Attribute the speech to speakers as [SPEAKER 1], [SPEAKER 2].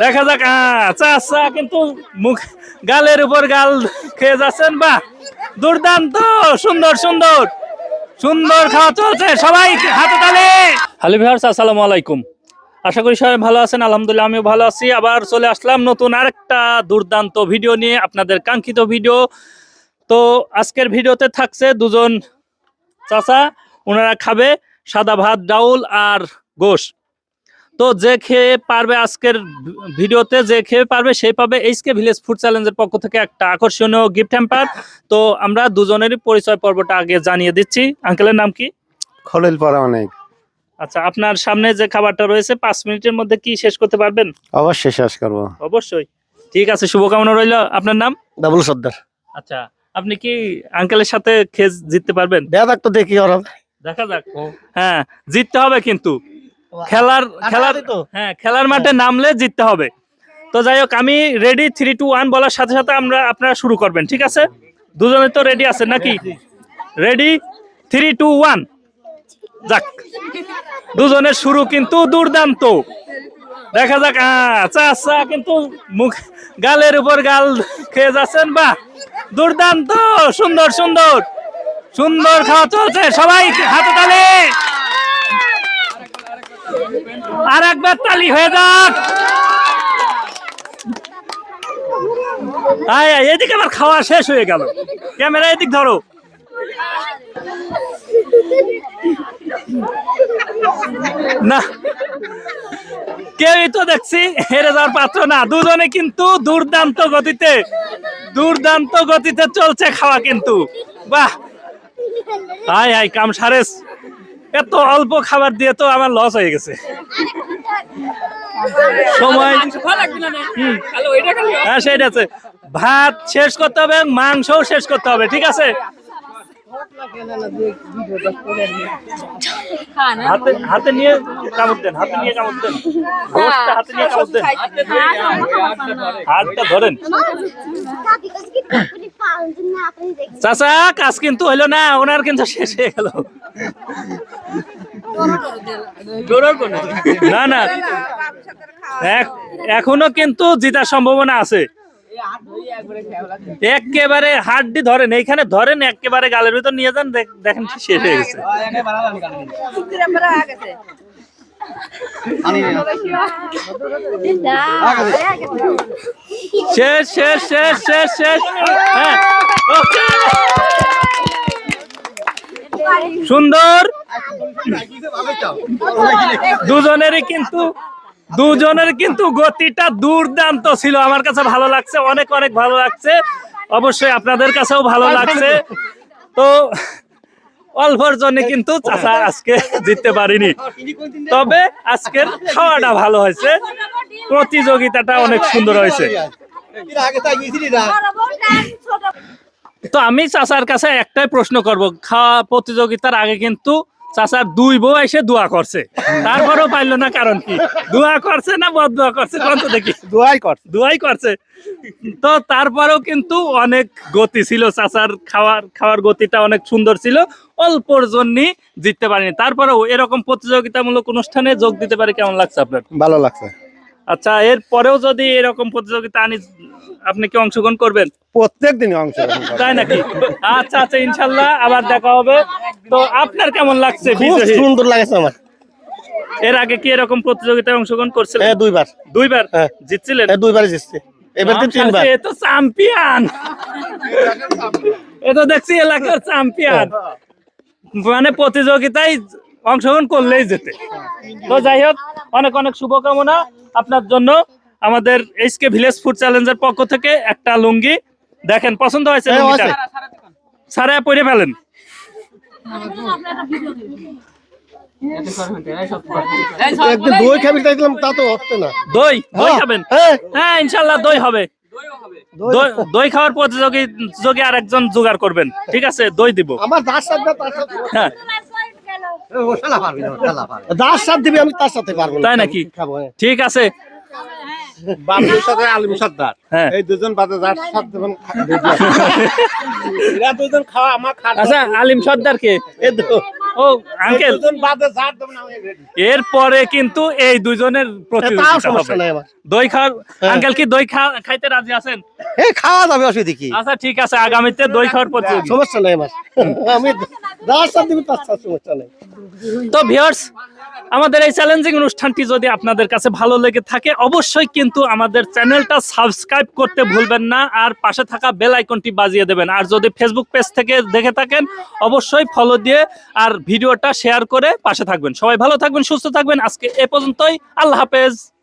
[SPEAKER 1] দেখা যাক আহ, চাচা কিন্তু মুখ গালের উপর গাল খেয়ে যাচ্ছেন বা? দুর্দান্ত সুন্দর সুন্দর সুন্দর খাওয়া চলছে সবাই হাতে তালে। হ্যালো ভিউয়ার্স আসসালামু আলাইকুম। আশা করি সবাই ভালো আছেন আলহামদুলিল্লাহ আমিও ভালো আছি। আবার চলে আসলাম নতুন আরেকটা দুর্দান্ত ভিডিও নিয়ে আপনাদের কাঙ্ক্ষিত ভিডিও। তো আজকের ভিডিওতে থাকছে দুজন চাচা ওনারা খাবে সাদা ভাত ডাউল আর গোশ। তো যে খেয়ে পারবে আজকের ভিডিওতে যে খেয়ে পারবে সেই পাবে এইচকে ভিলেজ ফুড চ্যালেঞ্জের পক্ষ থেকে একটা আকর্ষণীয় গিফট হ্যাম্পার তো আমরা দুজনেরই পরিচয় পর্বটা আগে জানিয়ে দিচ্ছি। আঙ্কেলের নাম কি?
[SPEAKER 2] খলিল পরা অনেক।
[SPEAKER 1] আচ্ছা আপনার সামনে যে খাবারটা রয়েছে পাঁচ মিনিটের মধ্যে কি শেষ করতে পারবেন?
[SPEAKER 2] অবশ্যই শেষ করব।
[SPEAKER 1] অবশ্যই। ঠিক আছে শুভকামনা রইল। আপনার নাম?
[SPEAKER 2] ডাবল সর্দার।
[SPEAKER 1] আচ্ছা আপনি কি আঙ্কেলের সাথে খেয়ে জিততে পারবেন?
[SPEAKER 2] দেখ তো দেখি ওরা।
[SPEAKER 1] দেখা যাক। হ্যাঁ জিততে হবে কিন্তু। খেলার খেলার হ্যাঁ খেলার মাঠে নামলে জিততে হবে। তো যাই হোক আমি রেডি থ্রি টু ওয়ান বলার সাথে সাথে আমরা আপনারা শুরু করবেন ঠিক আছে? দুজনে তো রেডি আছেন নাকি? রেডি থ্রি টু ওয়ান যাক দুজনের শুরু কিন্তু দুর্দান্ত। দেখা যাক আচ্ছা চাচা কিন্তু মুখ গালের উপর গাল খেয়ে যাচ্ছেন বা দুর্দান্ত সুন্দর সুন্দর। সুন্দর খাওয়া চলছে সবাই হাতে তালে। আর একবার তালি হয়ে যাক। এদিকে আমার খাওয়া শেষ হয়ে গেল। ক্যামেরা এদিক ধরো। না, কেউই তো দেখছি, হেরে যাওয়ার পাত্র না। দুজনে কিন্তু দুর্দান্ত গতিতে দুর্দান্ত গতিতে চলছে খাওয়া কিন্তু। বাহ! হাই হাই কাম সারেস এত অল্প খাবার দিয়ে তো আমার লস হয়ে গেছে। সময়। হ্যাঁ সেটা আছে। ভাত শেষ করতে হবে, মাংসও শেষ করতে হবে, ঠিক আছে? হাতে নিয়ে কামড় দেন, হাতে নিয়ে কামড় দেন। হাতে নিয়ে কামড় দেন। হাতটা ধরেন। চাচা, কাজ কিন্তু হইল না, ওনার কিন্তু শেষ হয়ে গেল। না না। এখনও কিন্তু জিতার সম্ভাবনা আছে। একেবারে হাড্ডি ধরেন, এইখানে ধরেন, একেবারে গালের ভিতর নিয়ে যান, দেখ- দেখেন শেষ হয়ে গেছে। হ্যাঁ। সুন্দর। দুজনেরই কিন্তু দুজনের কিন্তু গতিটা দুর্দান্ত ছিল। আমার কাছে ভালো লাগছে, অনেক অনেক ভালো লাগছে। অবশ্যই আপনাদের কাছেও ভালো লাগছে। তো অল্পর জন্য কিন্তু চাচা আজকে জিততে পারিনি। তবে আজকের খাওয়াটা ভালো হয়েছে। প্রতিযোগিতাটা অনেক সুন্দর হয়েছে। তো আমি চাচার কাছে একটাই প্রশ্ন করব। খাওয়া প্রতিযোগিতার আগে কিন্তু চাচার দুই বউ এসে দোয়া করছে। তারপরেও পাইলো না কারণ কি? দোয়া করছে না বদ দোয়া করছে? কত দেখি।
[SPEAKER 2] দোয়াই করছে।
[SPEAKER 1] দোয়াই করছে। তো তারপরেও কিন্তু অনেক গতি ছিল চাচার খাওয়ার খাওয়ার গতিটা অনেক সুন্দর ছিল। অল্পর জন্যই জিততে পারেনি। তারপরেও এরকম প্রতিযোগিতামূলক অনুষ্ঠানে যোগ দিতে পারে কেমন লাগছে আপনার?
[SPEAKER 2] ভালো লাগছে।
[SPEAKER 1] আচ্ছা এর পরেও যদি এরকম প্রতিযোগিতা আনি আপনি কি অংশগ্রহণ করবেন?
[SPEAKER 2] প্রত্যেক দিনই অংশ
[SPEAKER 1] তাই নাকি? আচ্ছা আচ্ছা ইনশাল্লাহ আবার দেখা হবে। তো আপনার কেমন লাগছে
[SPEAKER 2] সুন্দর লাগছে আমার।
[SPEAKER 1] এর আগে কি এরকম প্রতিযোগিতায় অংশগ্রহণ করছিলেন?
[SPEAKER 2] হ্যাঁ দুইবার।
[SPEAKER 1] দুইবার?
[SPEAKER 2] হ্যাঁ।
[SPEAKER 1] জিতছিলেন?
[SPEAKER 2] হ্যাঁ দুইবার জিতছে। এবার তো তিনবার।
[SPEAKER 1] এ তো চ্যাম্পিয়ন। এ তো দেখছি এলাকার চ্যাম্পিয়ন। মানে প্রতিযোগিতায় অংশগ্রহণ করলেই যেতে। তো যাই হোক অনেক অনেক শুভকামনা আপনার জন্য। আমাদের এইচকে ভিলেজ ফুড চ্যালেঞ্জের পক্ষ থেকে একটা লুঙ্গি। দেখেন পছন্দ হয়েছে
[SPEAKER 2] হ্যাঁ,
[SPEAKER 1] সারা পরে ফেলেন।
[SPEAKER 2] দই খাবি দেখলাম তা তো হচ্ছে না।
[SPEAKER 1] দই? দই
[SPEAKER 2] হ্যাঁ,
[SPEAKER 1] খাবেন?
[SPEAKER 2] হ্যাঁ।
[SPEAKER 1] হ্যাঁ ইনশাল্লাহ দই হবে। দই- দই খাওয়ার প্রতিযোগী যোগে আরেকজন জোগাড় করবেন। ঠিক আছে দই দিব।
[SPEAKER 2] আমার
[SPEAKER 1] হ্যাঁ।
[SPEAKER 2] দাস সাথ দিবি আমি তার সাথে পারব
[SPEAKER 1] তাই নাকি?
[SPEAKER 2] খাব হ্যাঁ।
[SPEAKER 1] ঠিক আছে।
[SPEAKER 2] বাবুর সাথে আলিম সর্দার
[SPEAKER 1] হ্যাঁ।
[SPEAKER 2] এই দুজন বাদে যার সাথে দেবেন এরা দুজন খাওয়া আমার
[SPEAKER 1] আচ্ছা আলিম সর্দার কে
[SPEAKER 2] এ
[SPEAKER 1] ও আঙ্কেল এরপরে কিন্তু এই দুজনের
[SPEAKER 2] প্রতি
[SPEAKER 1] প্রতিযোগিতা হবে। দই খাওয়ার
[SPEAKER 2] হ্যাঁ।
[SPEAKER 1] আঙ্কেল কি দই খাওয়া খাইতে রাজি আছেন?
[SPEAKER 2] এই খাওয়া যাবে অসুবিধা কি?
[SPEAKER 1] আচ্ছা ঠিক আছে আগামীতে দই খাওয়ার প্রতিযোগিতা।
[SPEAKER 2] সমস্যা নাই আমার আমি যার দিবি তার সমস্যা নাই।
[SPEAKER 1] তো ভিউয়ার্স আমাদের এই চ্যালেঞ্জিং অনুষ্ঠানটি যদি আপনাদের কাছে ভালো লেগে থাকে, অবশ্যই কিন্তু আমাদের চ্যানেলটা সাবস্ক্রাইব করতে ভুলবেন না আর পাশে থাকা বেল আইকনটি বাজিয়ে দেবেন। আর যদি ফেসবুক পেজ থেকে দেখে থাকেন, অবশ্যই ফলো দিয়ে আর ভিডিওটা শেয়ার করে পাশে থাকবেন। সবাই ভালো থাকবেন, সুস্থ থাকবেন। আজকে এ পর্যন্তই। আল্লাহ হাফেজ।